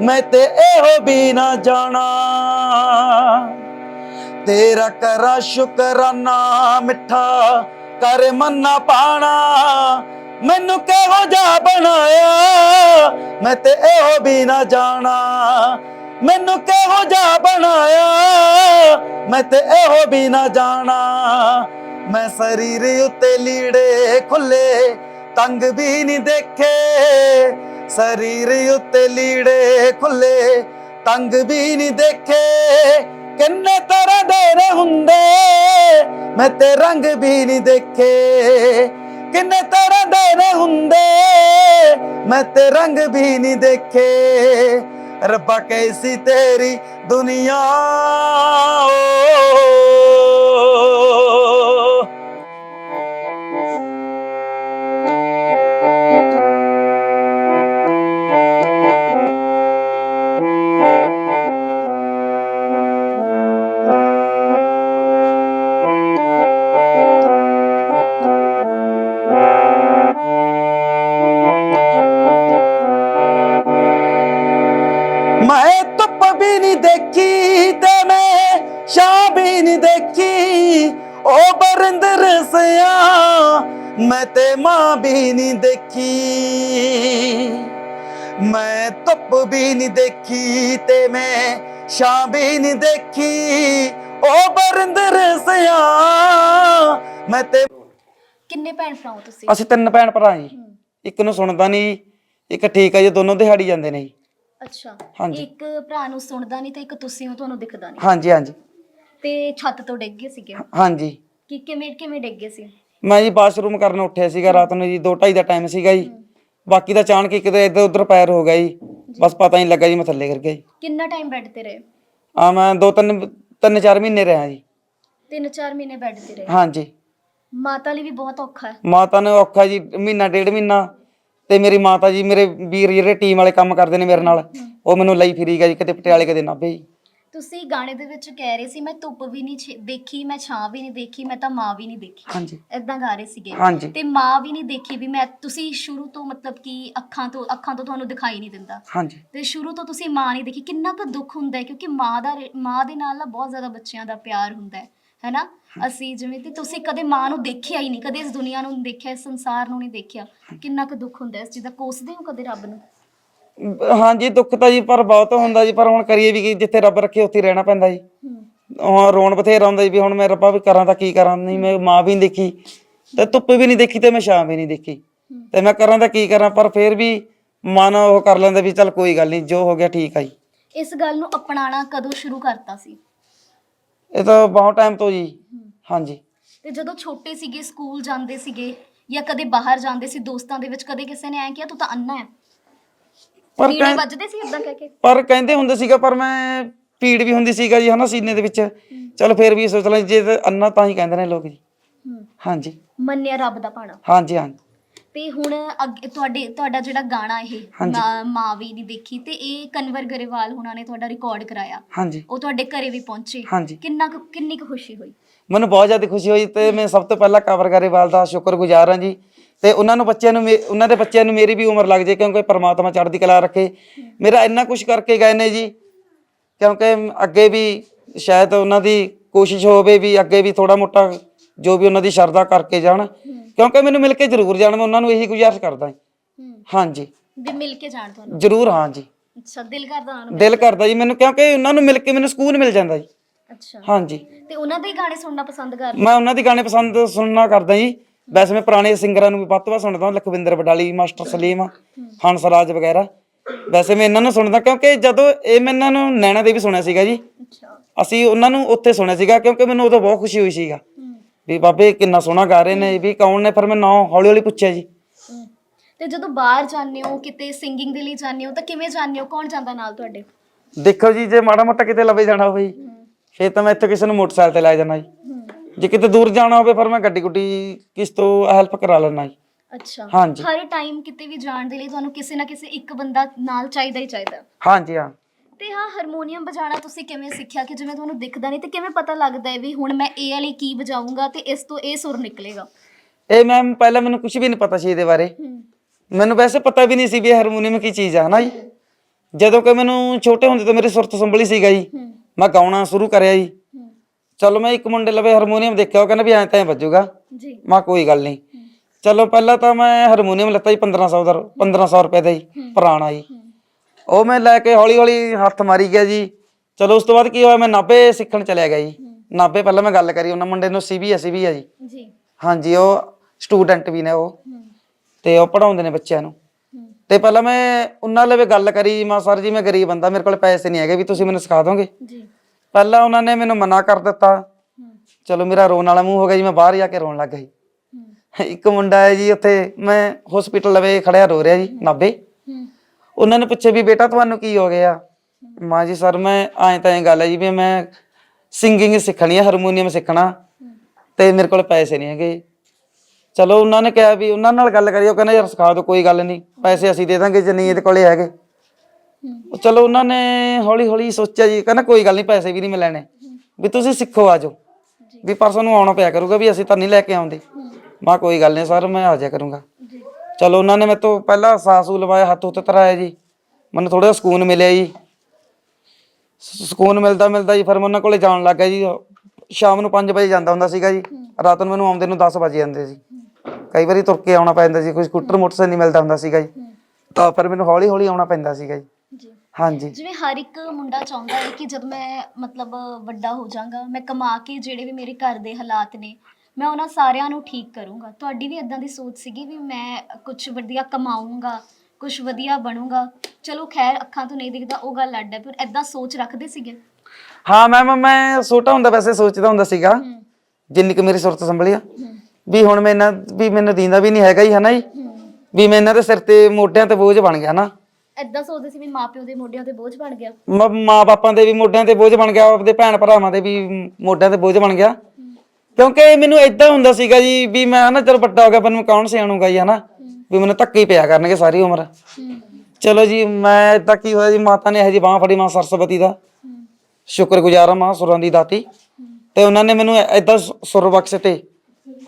ਮੈਂ ਤੇ ਇਹੋ ਵੀ ਨਾ ਜਾਣਾ। ਤੇਰਾ ਕਰਾ ਸ਼ੁਕਰਾਨਾ ਮਿੱਠਾ ਕਰ ਮਨ ਪਾਣਾ। ਮੈਨੂੰ ਕਿਹੋ ਜਾ ਬਣਾਇਆ? ਮੈਂ ਤੇ ਇਹੋ ਵੀ ਨਾ ਜਾਣਾ। ਮੈਨੂੰ ਕਿਹੋ ਜਾ ਬਣਾਇਆ? ਮੈਂ ਤੇ ਇਹੋ ਵੀ ਨਾ ਜਾਣਾ। ਮੈਂ ਸਰੀਰ ਉੱਤੇ ਲੀੜੇ ਖੁੱਲੇ, ਤੰਗ ਵੀ ਨਹੀਂ ਦੇਖੇ। ਸਰੀਰ ਉੱਤੇ ਲੀੜੇ ਖੁੱਲੇ, ਤੰਗ ਵੀ ਨਹੀਂ ਦੇਖੇ। ਕਿੰਨੇ ਤਰ੍ਹਾਂ ਦੇ ਨੇ ਹੁੰਦੇ, ਮੈਂ ਤੇ ਰੰਗ ਵੀ ਨਹੀਂ ਦੇਖੇ। ਕਿੰਨੇ ਤਰ੍ਹਾਂ ਦੇ ਨੇ ਹੁੰਦੇ, ਮੈਂ ਤੇ ਰੰਗ ਵੀ ਨਹੀਂ ਦੇਖੇ। ਰੱਬਾ ਕੈਸੀ ਤੇਰੀ ਦੁਨੀਆ, ਓ ਮੈਂ ਤੇ ਮਾਂ ਵੀ ਨਹੀਂ ਦੇਖੀ। ਮੈਂ ਧੁੱਪ ਵੀ ਨਹੀਂ ਦੇਖੀ ਤੇ ਮੈਂ ਛਾਂ ਵੀ ਨਹੀਂ ਦੇਖੀ। ਉਹ ਬਰਿੰਦਰ ਸਿਆ ਮੈਂ ਤੇ ਕਿੰਨੇ ਭੈਣ ਭਰਾ ਹੋ ਤੁਸੀਂ? ਅਸੀਂ ਤਿੰਨ ਭੈਣ ਭਰਾ ਜੀ। ਇੱਕ ਨੂੰ ਸੁਣਦਾ ਨਹੀਂ ਇੱਕ ਠੀਕ ਹੈ ਜੀ ਦੋਨੋਂ ਦਿਹਾੜੀ ਜਾਂਦੇ ਨੇ ਜੀ। ਅੱਛਾ। ਹਾਂਜੀ। ਇੱਕ ਭਰਾ ਨੂੰ ਸੁਣਦਾ ਨਹੀਂ ਤੇ ਇੱਕ ਤੁਸੀਂ ਹੋ ਤੁਹਾਨੂੰ ਦਿਖਦਾ ਨਹੀਂ। ਹਾਂਜੀ ਹਾਂਜੀ। ਤੇ ਛੱਤ ਤੋਂ ਡਿੱਗ ਗਏ ਸੀਗੇ? ਹਾਂਜੀ। ਕਿ ਕਿਵੇਂ ਕਿਵੇਂ ਡਿੱਗ ਗਏ ਸੀ? ਮੈਂ ਜੀ ਬਾਥਰੂਮ ਕਰਨ ਉੱਠਿਆ ਸੀਗਾ ਰਾਤ ਨੂੰ ਜੀ 2:30 ਦਾ ਟਾਈਮ ਸੀਗਾ ਜੀ। ਬਾਕੀ ਦਾ ਅਚਾਨਕ ਇੱਕ ਤੇ ਇੱਧਰ ਉੱਧਰ ਪੈਰ ਹੋ ਗਿਆ ਜੀ। ਬਸ ਪਤਾ ਨਹੀਂ ਲੱਗਾ ਜੀ ਮੈਂ ਥੱਲੇ ਕਰ ਗਿਆ ਜੀ। ਕਿੰਨਾ ਟਾਈਮ ਬੈੱਡ ਤੇ ਰਹੇ? ਆ ਮੈਂ ਦੋ ਤਿੰਨ ਤਿੰਨ ਚਾਰ ਮਹੀਨੇ ਰਿਹਾ ਜੀ। ਤਿੰਨ ਚਾਰ ਮਹੀਨੇ ਬੈੱਡ ਤੇ ਰਹੇ? ਹਾਂਜੀ। ਮਾਤਾ ਲਈ ਵੀ ਬਹੁਤ ਔਖਾ ਹੈ। ਮਾਤਾ ਨੇ ਔਖਾ ਜੀ ਮਹੀਨਾ ਡੇਢ ਮਹੀਨਾ। ਤੇ ਮੇਰੀ ਮਾਤਾ ਜੀ ਮੇਰੇ ਵੀਰ ਜਿਹੜੇ ਟੀਮ ਵਾਲੇ ਕੰਮ ਕਰਦੇ ਨੇ ਮੇਰੇ ਨਾਲ ਉਹ ਮੈਨੂੰ ਲਈ ਫਿਰੀ ਗਿਆ ਜੀ ਕਿਤੇ ਪਟਿਆਲੇ ਕਿਤੇ ਨਾਭੇ ਜੀ। ਤੁਸੀਂ ਗਾਣੇ ਦੇ ਵਿੱਚ ਕਹਿ ਰਹੇ ਸੀ ਮੈਂ ਧੁੱਪ ਵੀ ਨਹੀਂ ਛੇ- ਦੇਖੀ ਮੈਂ ਛਾਂ ਵੀ ਨਹੀਂ ਦੇਖੀ ਮੈਂ ਤਾਂ ਮਾਂ ਵੀ ਨਹੀਂ ਦੇਖੀ। ਹਾਂਜੀ। ਇਦਾਂ ਗਾ ਰਹੇ ਸੀਗੇ। ਹਾਂਜੀ। ਤੇ ਮਾਂ ਵੀ ਨਹੀਂ ਦੇਖੀ ਵੀ ਮੈਂ ਤੁਸੀਂ ਸ਼ੁਰੂ ਤੋਂ ਮਤਲਬ ਕਿ ਅੱਖਾਂ ਤੋਂ ਅੱਖਾਂ ਤੋਂ ਤੁਹਾਨੂੰ ਦਿਖਾਈ ਨਹੀਂ ਦਿੰਦਾ। ਹਾਂਜੀ। ਤੇ ਸ਼ੁਰੂ ਤੋਂ ਤੁਸੀਂ ਮਾਂ ਨਹੀਂ ਦੇਖੀ। ਕਿੰਨਾ ਕੁ ਦੁੱਖ ਹੁੰਦਾ ਹੈ ਕਿਉਂਕਿ ਮਾਂ ਦਾ ਰਿ- ਮਾਂ ਦੇ ਨਾਲ ਨਾ ਬਹੁਤ ਜ਼ਿਆਦਾ ਬੱਚਿਆਂ ਦਾ ਪਿਆਰ ਹੁੰਦਾ ਹੈ ਹੈਨਾ? ਅਸੀਂ ਜਿਵੇਂ ਤੇ ਤੁਸੀਂ ਕਦੇ ਮਾਂ ਨੂੰ ਦੇਖਿਆ ਹੀ ਨਹੀਂ ਕਦੇ ਇਸ ਦੁਨੀਆ ਨੂੰ ਨਹੀਂ ਦੇਖਿਆ ਇਸ ਸੰਸਾਰ ਨੂੰ ਨਹੀਂ ਦੇਖਿਆ। ਕਿੰਨਾ ਕੁ ਦੁੱਖ ਹੁੰਦਾ ਹੈ ਇਸ ਚੀਜ਼ ਦਾ। ਕੋਸਦੇ ਹੋ ਕਦੇ ਰੱਬ ਨੂੰ? ਹਾਂਜੀ ਦੁੱਖ ਤਾਂ ਜੀ ਪਰ ਬਹੁਤ ਹੁੰਦਾ ਜੀ ਪਰ ਹੁਣ ਕਰੀਏ ਵੀ ਕੀ ਜਿੱਥੇ ਰੱਬ ਰੱਖੇ ਉੱਥੇ ਹੀ ਰਹਿਣਾ ਪੈਂਦਾ ਜੀ। ਹੁਣ ਰੋਣ ਬਥੇਰਾ ਆਉਂਦਾ ਜੀ ਵੀ ਹੁਣ ਮੈਂ ਰੱਬਾ ਵੀ ਕਰਾਂ ਤਾਂ ਕੀ ਕਰਾਂ ਨਹੀਂ ਮੈਂ ਮਾਂ ਵੀ ਨਹੀਂ ਦੇਖੀ ਤੇ ਧੁੱਪ ਵੀ ਨਹੀਂ ਦੇਖੀ ਤੇ ਮੈਂ ਛਾਂ ਵੀ ਨਹੀਂ ਦੇਖੀ। ਤੇ ਮੈਂ ਕਰਾਂ ਤਾਂ ਕੀ ਕਰਾਂ ਪਰ ਫਿਰ ਵੀ ਮਨ ਉਹ ਕਰ ਲੈਂਦਾ ਵੀ ਚੱਲ ਕੋਈ ਗੱਲ ਨਹੀਂ ਜੋ ਹੋ ਗਿਆ ਠੀਕ ਆ ਜੀ। ਇਸ ਗੱਲ ਨੂੰ ਅਪਣਾਉਣਾ ਕਦੋਂ ਸ਼ੁਰੂ ਕਰਤਾ ਸੀ? ਇਹ ਤਾਂ ਬਹੁਤ ਟਾਈਮ ਤੋਂ ਜੀ ਹਾਂਜੀ। ਤੇ ਜਦੋਂ ਛੋਟੇ ਸੀਗੇ ਸਕੂਲ ਜਾਂਦੇ ਸੀਗੇ ਜਾਂ ਕਦੇ ਬਾਹਰ ਜਾਂਦੇ ਸੀ ਦੋਸਤਾਂ ਦੇ ਵਿੱਚ ਕਦੇ ਕਿਸੇ ਨੇ ਐਂ ਕਿਹਾ ਤੂੰ ਤਾਂ ਅੰਨਾ ਹੈ। ਪਰ ਕੀੜੇ ਕਹਿ- ਵੱਜਦੇ ਸੀ ਇਦਾਂ ਕਹਿ ਕੇ। ਪਰ ਕਹਿੰਦੇ ਹੁੰਦੇ ਸੀਗਾ ਪਰ ਮੈਂ ਪੀੜ ਵੀ ਹੁੰਦੀ ਸੀਗਾ ਜੀ ਹਨਾ ਸੀਨੇ ਦੇ ਵਿੱਚ। ਚਲ ਫਿਰ ਵੀ ਸੋਚ ਲਾਂ ਜੇ ਤਾਂ ਅੰਨਾ ਤਾਂ ਹੀ ਕਹਿੰਦੇ ਨੇ ਲੋਕ ਜੀ। ਹੂੰ। ਹਾਂਜੀ। ਮੰਨਿਆ ਰੱਬ ਦਾ ਭਾਣਾ। ਹਾਂਜੀ ਹਾਂਜੀ। ਤੇ ਹੁਣ ਅੱਗੇ ਤੁਹਾਡੇ ਤੁਹਾਡਾ ਜਿਹੜਾ ਗਾਣਾ ਇਹ ਹਾਂਜੀ। ਮਾਂ- ਮਾਂ ਵੀ ਨਹੀਂ ਦੇਖੀ ਤੇ ਇਹ ਕਨਵਰ ਗਰੇਵਾਲ ਹੁਣਾਂ ਨੇ ਤੁਹਾਡਾ ਰਿਕਾਰਡ ਕਰਾਇਆ। ਹਾਂਜੀ। ਉਹ ਤੁਹਾਡੇ ਘਰੇ ਵੀ ਪਹੁੰਚੇ। ਹਾਂਜੀ। ਕਿੰਨਾ ਕੁ ਕਿੰਨੀ ਕੁ ਖੁਸ਼ੀ ਹੋਈ? ਮੈਨੂੰ ਬਹੁਤ ਜ਼ਿਆਦਾ ਖੁਸ਼ੀ ਹੋਈ ਤੇ ਮੈਂ ਸਭ ਤੋਂ ਪਹਿਲਾਂ ਕਵਰ ਗਰੇਵਾਲ ਦਾ ਸ਼ੁਕਰਗੁਜ਼ਾਰ ਹਾਂ ਜੀ। ਤੇ ਉਹਨਾਂ ਨੂੰ ਬੱਚਿਆਂ ਨੂੰ ਉਹਨਾਂ ਦੇ ਬੱਚਿਆਂ ਨੂੰ ਮੇਰੀ ਵੀ ਉਮਰ ਲੱਗ ਜੇ ਕਿਉਂਕਿ ਪਰਮਾਤਮਾ ਚੜ੍ਹਦੀ ਕਲਾ ਰੱਖੇ। ਮੇਰਾ ਇੰਨਾ ਕੁਝ ਕਰਕੇ ਗਏ ਨੇ ਜੀ ਕਿਉਂਕਿ ਅੱਗੇ ਵੀ ਸ਼ਾਇਦ ਉਹਨਾਂ ਦੀ ਕੋਸ਼ਿਸ਼ ਹੋਵੇ ਵੀ ਅੱਗੇ ਵੀ ਥੋੜਾ ਮੋਟਾ ਜੋ ਵੀ ਉਹਨਾਂ ਦੀ ਸ਼ਰਧਾ ਕਰਕੇ ਜਾਣ। ਕਿਉਂਕਿ ਮੈਨੂੰ ਮਿਲ ਕੇ ਜ਼ਰੂਰ ਜਾਣ ਮੈਂ ਉਹਨਾਂ ਨੂੰ ਇਹੀ ਗੁਜ਼ਾਰਿਸ਼ ਕਰਦਾ। ਹਾਂ। ਹਾਂਜੀ। ਵੀ ਮਿਲ ਕੇ ਜਾਣ ਤੁਹਾਨੂੰ। ਜ਼ਰੂਰ ਹਾਂ ਜੀ। ਅੱਛਾ ਦਿਲ ਕਰਦਾ ਆਉਣ ਨੂੰ ਦਿਲ ਕਰਦਾ ਜੀ ਮੈਨੂੰ ਕਿਉਂਕਿ ਉਹਨਾਂ ਨੂੰ ਮਿਲ ਕੇ ਮੈਨੂੰ ਸਕੂਨ ਮਿਲ ਜਾਂਦਾ ਜੀ। ਅੱਛਾ। ਹਾਂਜੀ। ਤੇ ਉਹਨਾਂ ਦੇ ਗਾਣੇ ਸੁਣਨਾ ਪਸੰਦ ਕਰਦੇ? ਮੈਂ ਉਹਨਾਂ ਦੇ ਗਾਣੇ ਪਸੰਦ ਸੁਣਨਾ ਕਰਦਾ ਜੀ। ਵੈਸੇ ਮੈਂ ਪੁਰਾਣੇ ਸਿੰਗਰਾਂ ਨੂੰ ਵੀ ਵੱਧ ਤੋਂ ਵੱਧ ਸੁਣਦਾ ਲਖਵਿੰਦਰ ਬਡਾਲੀ ਮਾਸਟਰ ਸਲੀਮ ਹੰਸਰਾਜ ਵਗੈਰਾ। ਵੈਸੇ ਮੈਂ ਇਹਨਾਂ ਨੂੰ ਸੁਣਦਾ ਕਿਉਂਕਿ ਜਦੋਂ ਇਹ ਮੈਂ ਇਹਨਾਂ ਨੂੰ ਨੈਣਾ ਦੇ ਵੀ ਸੁਣਿਆ ਸੀਗਾ ਜੀ। ਅੱਛਾ। ਅਸੀਂ ਉਹਨਾਂ ਨੂੰ ਉੱਥੇ ਸੁਣਿਆ ਸੀਗਾ ਕਿਉਂਕਿ ਮੈਨੂੰ ਉਦੋਂ ਬਹੁਤ ਖੁਸ਼ੀ ਹੋਈ ਸੀਗਾ। ਵੀ ਬਾਬੇ ਕਿੰਨਾ ਸੋਹਣਾ ਗਾ ਰਹੇ ਨੇ ਵੀ ਕੌਣ ਨੇ? ਫਿਰ ਮੈਂ ਨਾਂ ਹੌਲੀ ਹੌਲੀ ਪੁੱਛਿਆ ਜੀ। ਤੇ ਜਦੋਂ ਬਾਹਰ ਜਾਂਦੇ ਹੋ ਕਿਤੇ ਸਿੰਗਿੰਗ ਦੇ ਲਈ ਜਾਂਦੇ ਹੋ ਤਾਂ ਕਿਵੇਂ ਜਾਂਦੇ ਹੋ? ਕੌਣ ਜਾਂਦਾ ਨਾਲ ਤੁਹਾਡੇ? ਦੇਖੋ ਜੀ ਜੇ ਮਾੜਾ ਮੋਟਾ ਕਿਤੇ ਲਵੇ ਜਾਣਾ ਹੋਵੇ ਫੇਰ ਤਾਂ ਮੈਂ ਇੱਥੇ ਕਿਸੇ ਨੂੰ ਮੋਟਰਸਾਈਕਲ ਤੇ ਲੈ ਜਾਣਾ ਜੀ। ਜੇ ਕਿਤੇ ਦੂਰ ਜਾਣਾ ਹੋਵੇ ਫਿਰ ਮੈਂ ਗੱਡੀ ਗੁੱਡੀ ਕਿਸ ਤੋਂ ਹੈਲਪ ਕਰਾ ਲੈਣਾ ਜੀ। ਅੱਛਾ। ਹਾਂਜੀ। ਹਰ ਟਾਈਮ ਕਿਤੇ ਵੀ ਜਾਣ ਦੇ ਲਈ ਤੁਹਾਨੂੰ ਕਿਸੇ ਨਾ ਕਿਸੇ ਇੱਕ ਬੰਦਾ ਨਾਲ ਚਾਹੀਦਾ ਹੀ ਚਾਹੀਦਾ। ਹਾਂਜੀ ਹਾਂ। ਤੇ ਹਾਂ ਹਾਰਮੋਨੀਅਮ ਵਜਾਉਣਾ ਤੁਸੀਂ ਕਿਵੇਂ ਸਿੱਖਿਆ ਕਿ ਜਿਵੇਂ ਤੁਹਾਨੂੰ ਦਿਖਦਾ ਨਹੀਂ ਤੇ ਕਿਵੇਂ ਪਤਾ ਲੱਗਦਾ ਹੈ ਵੀ ਹੁਣ ਮੈਂ ਇਹ ਵਾਲੀ ਕੀ ਵਜਾਊਂਗਾ ਤੇ ਇਸ ਤੋਂ ਇਹ ਸੁਰ ਨਿਕਲੇਗਾ? ਇਹ ਮੈਮ ਪਹਿਲਾਂ ਮੈਨੂੰ ਕੁਝ ਵੀ ਨਹੀਂ ਪਤਾ ਸੀ ਇਹਦੇ ਬਾਰੇ। ਹੂੰ। ਮੈਨੂੰ ਵੈਸੇ ਪਤਾ ਵੀ ਨਹੀਂ ਸੀ ਵੀ ਇਹ ਹਾਰਮੋਨੀਅਮ ਕੀ ਚੀਜ਼ ਆ ਹਨਾ ਜੀ? ਜਦੋਂ ਕਿ ਮੈਨੂੰ ਛੋਟੇ ਹੁੰਦੇ ਤੋਂ ਮੇਰੀ ਸੁਰਤ ਸੰਭਲੀ ਸੀਗਾ ਜੀ। ਹੂੰ। ਮੈਂ ਗਾਉਣਾ ਸ਼ੁਰੂ ਕਰਿਆ ਜੀ। ਚਲੋ ਮੈਂ ਇੱਕ ਮੁੰਡੇ ਲਵੇ ਹਾਰਮੋਨੀਅਮ ਦੇਖਿਆ ਉਹ ਕਹਿੰਦਾ ਵੀ ਐਂ ਤਾਂ ਐਂ ਵੱਜੂਗਾ। ਜੀ। ਮੈਂ ਕੋਈ ਗੱਲ ਨਹੀਂ। ਚਲੋ ਪਹਿਲਾਂ ਤਾਂ ਮੈਂ ਹਾਰਮੋਨੀਅਮ ਲੱਤਾ ਜੀ 1500 ਦਾ 1500 ਰੁਪਏ ਦਾ ਜੀ ਪੁਰਾਣਾ ਜੀ। ਉਹ ਮੈਂ ਲੈ ਕੇ ਹੌਲੀ ਹੌਲੀ ਹੱਥ ਮਾਰੀ ਗਿਆ ਜੀ। ਚਲੋ ਉਸ ਤੋਂ ਬਾਅਦ ਕੀ ਹੋਇਆ ਮੈਂ ਨਾਭੇ ਸਿੱਖਣ ਚਲਿਆ ਗਿਆ ਜੀ। ਨਾਭੇ ਪਹਿਲਾਂ ਮੈਂ ਗੱਲ ਕਰੀ ਉਹਨਾਂ ਮੁੰਡੇ ਨੂੰ ਸੀਬੀਐਸਈ ਵੀ ਆ ਜੀ। ਜੀ। ਹਾਂਜੀ ਉਹ ਸਟੂਡੈਂਟ ਵੀ ਨੇ ਉਹ। ਤੇ ਉਹ ਪੜਾਉਂਦੇ ਨੇ ਬੱਚਿਆਂ ਨੂੰ। ਤੇ ਪਹਿਲਾਂ ਮੈਂ ਉਹਨਾਂ ਲਵੇ ਗੱਲ ਕਰੀ ਮਾ ਸਰ ਜੀ ਮੈਂ ਗਰੀਬ ਬੰਦਾ ਮੇਰੇ ਕੋਲ ਪੈਸੇ ਨਹੀਂ ਹੈਗੇ ਵੀ ਤੁਸੀਂ ਮੈਨੂੰ ਸਿਖਾ ਦੋਗੇ? ਜੀ। ਪਹਿਲਾਂ ਉਹਨਾਂ ਨੇ ਮੈਨੂੰ ਮਨਾ ਕਰ ਦਿੱਤਾ। ਚਲੋ ਮੇਰਾ ਰੋਣ ਵਾਲਾ ਮੂੰਹ ਹੋ ਗਿਆ ਜੀ, ਮੈਂ ਬਾਹਰ ਜਾ ਕੇ ਰੋਣ ਲੱਗ ਗਈ। ਇੱਕ ਮੁੰਡਾ ਹੈ ਜੀ ਉੱਥੇ, ਮੈਂ ਹਸਪੀਟਲ ਲਵੇ ਖੜਿਆ ਰੋ ਰਿਹਾ ਜੀ, ਨਾਭੇ। ਉਹਨਾਂ ਨੇ ਪੁੱਛਿਆ ਵੀ ਬੇਟਾ ਤੁਹਾਨੂੰ ਕੀ ਹੋ ਗਿਆ? ਮਾਂ ਜੀ, ਸਰ ਮੈਂ ਐਂ ਤਾਂ ਐਂ ਗੱਲ ਹੈ ਜੀ ਵੀ ਮੈਂ ਸਿੰਗਿੰਗ ਸਿੱਖਣੀ ਹੈ ਹਾਰਮੋਨੀਅਮ ਸਿੱਖਣਾ। ਤੇ ਮੇਰੇ ਕੋਲ ਪੈਸੇ ਨਹੀਂ ਹੈਗੇ। ਚਲੋ ਉਹਨਾਂ ਨੇ ਕਿਹਾ ਵੀ ਉਹਨਾਂ ਨਾਲ ਗੱਲ ਕਰੀ ਉਹ ਕਹਿੰਦਾ ਯਾਰ ਸਿਖਾ ਦਿਓ, ਕੋਈ ਗੱਲ ਨਹੀਂ, ਪੈਸੇ ਅਸੀਂ ਦੇ ਦਾਂਗੇ, ਜੇ ਨਹੀਂ ਇਹਦੇ ਕੋਲੇ ਹੈਗੇ। ਉਹ ਚਲੋ ਉਹਨਾਂ ਨੇ ਹੌਲੀ ਹੌਲੀ ਸੋਚਿਆ ਜੀ, ਕਹਿੰਦਾ ਕੋਈ ਗੱਲ ਨਹੀਂ, ਪੈਸੇ ਵੀ ਨਹੀਂ ਮਿਲਣੇ ਵੀ ਤੁਸੀਂ ਸਿੱਖੋ ਆਜੋ ਵੀ ਪਰਸੋਂ ਨੂੰ ਆਉਣਾ ਪਿਆ ਕਰੂਗਾ ਵੀ ਅਸੀਂ ਤਾਂ ਨਹੀਂ ਲੈ ਕੇ ਆਉਂਦੇ। ਮੈਂ ਕੋਈ ਗੱਲ ਨਹੀਂ ਸਰ, ਮੈਂ ਆ ਜਾਇਆ ਕਰੂੰਗਾ। ਚਲੋ ਉਹਨਾਂ ਨੇ ਮੇਰੇ ਤੋਂ ਪਹਿਲਾਂ ਸਾਸੂ ਲਵਾਇਆ, ਹੱਥ ਉੱਤੇ ਧਰਾਇਆ ਜੀ। ਮੈਨੂੰ ਥੋੜਾ ਸਕੂਨ ਮਿਲਿਆ ਜੀ। ਸਕੂਨ ਮਿਲਦਾ ਮਿਲਦਾ ਜੀ, ਫਿਰ ਮੈਂ ਉਹਨਾਂ ਕੋਲੇ ਜਾਣ ਲੱਗਾ ਜੀ। ਸ਼ਾਮ ਨੂੰ 5 ਵਜੇ ਜਾਂਦਾ ਹੁੰਦਾ ਸੀਗਾ ਜੀ। ਰਾਤ ਨੂੰ ਮੈਨੂੰ ਆਉਂਦੇ ਨੂੰ 10 ਵਜੇ ਜਾਂਦੇ ਸੀ। ਕਈ ਵਾਰੀ ਤੁਰ ਕੇ ਆਉਣਾ ਪੈਂਦਾ ਸੀ, ਕੋਈ ਸਕੂਟਰ, ਮੋਟਰਸਾਈਕਲ ਨਹੀਂ ਮਿਲਦਾ ਹੁੰਦਾ ਸੀਗਾ ਜੀ। ਤਾਂ ਫਿਰ ਮੈਨੂੰ ਹੌਲੀ ਹੌਲੀ ਆਉਣਾ ਪੈਂਦਾ ਸੀਗਾ ਜੀ। ਹਾਂਜੀ। ਜਿਵੇਂ ਹਰ ਇੱਕ ਮੁੰਡਾ ਚਾਹੁੰਦਾ ਹੈ ਕਿ ਜਦ ਮੈਂ ਮਤਲਬ ਵੱਡਾ ਹੋ ਜਾਵਾਂਗਾ ਮੈਂ ਕਮਾ ਕੇ ਜਿਹੜੇ ਵੀ ਮੇਰੇ ਘਰ ਦੇ ਹਾਲਾਤ ਨੇ ਮੈਂ ਉਹਨਾਂ ਸਾਰਿਆਂ ਨੂੰ ਠੀਕ ਕਰੂੰਗਾ। ਤੁਹਾਡੀ ਵੀ ਇਦਾਂ ਦੀ ਸੋਚ ਸੀਗੀ ਵੀ ਮੈਂ ਕੁਝ ਵਧੀਆ ਕਮਾਊਂਗਾ ਕੁਝ ਵਧੀਆ ਬਣੂੰਗਾ। ਚਲੋ ਖੈਰ ਅੱਖਾਂ ਤੋਂ ਨਹੀਂ ਦਿਖਦਾ ਉਹ ਗੱਲ ਅੱਡ ਹੈ ਪਰ ਇਦਾਂ ਸੋਚ ਰੱਖਦੇ ਸੀਗੇ? ਹਾਂ ਮੈਮ ਮੈਂ ਛੋਟਾ ਹੁੰਦਾ ਵੈਸੇ ਸੋਚਦਾ ਹੁੰਦਾ ਸੀਗਾ ਜਿੰਨੀ ਕਿ ਮੇਰੀ ਸੁਰਤ ਸੰਭਲੀ ਆ। ਵੀ ਹੁਣ ਮੈਂ ਇਹਨਾਂ ਵੀ ਮੈਨੂੰ ਦੀਂਦਾ ਵੀ ਨਹੀਂ ਹੈਗਾ ਹੀ ਹਨਾ ਜੀ? ਵੀ ਮੈਂ ਇਹਨਾਂ ਦੇ ਸਿਰ ਤੇ ਮੋਢਿਆਂ ਤੇ ਬੋਝ ਬਣ ਗਿਆ ਨਾ। ਇਦਾਂ ਸੋਚਦੇ ਸੀ ਵੀ ਮਾਪਿਓ ਦੇ ਮੋਢਿਆਂ ਤੇ ਬੋਝ ਬਣ ਗਿਆ। ਮ- ਮਾਂ ਬਾਪਾਂ ਦੇ ਵੀ ਮੋਢਿਆਂ ਤੇ ਬੋਝ ਬਣ ਗਿਆ, ਆਪਦੇ ਭੈਣ ਭਰਾਵਾਂ ਦੇ ਵੀ ਮੋਢਿਆਂ ਤੇ ਬੋਝ ਬਣ ਗਿਆ। ਕਿਉਂਕਿ ਮੈਨੂੰ ਇਦਾਂ ਹੁੰਦਾ ਸੀਗਾ ਜੀ ਵੀ ਮੈਂ ਨਾ ਚਲ ਵੱਡਾ ਹੋ ਗਿਆ ਪਰ ਮੈਂ ਕੌਣ ਸਿਆਣੂਗਾ ਜੀ ਹਨਾ? ਵੀ ਮੈਨੂੰ ਧੱਕੇ ਹੀ ਪਿਆ ਕਰਨਗੇ ਸਾਰੀ ਉਮਰ। ਚਲੋ ਜੀ, ਮੈਂ ਇਦਾਂ ਕੀ ਹੋਇਆ ਜੀ, ਮਾਤਾ ਨੇ ਇਹ ਜੀ ਬਾਹ ਫੜੀ ਮਾਂ ਸਰਸਵਤੀ ਦਾ। ਸ਼ੁਕਰਗੁਜ਼ਾਰ ਹਾਂ ਮਾਂ ਸੁਰਾਂ ਦੀ ਦਾਤੀ। ਤੇ ਉਹਨਾਂ ਨੇ ਮੈਨੂੰ ਇਦਾਂ ਸੁਰ ਬਖਸ਼ ਤੇ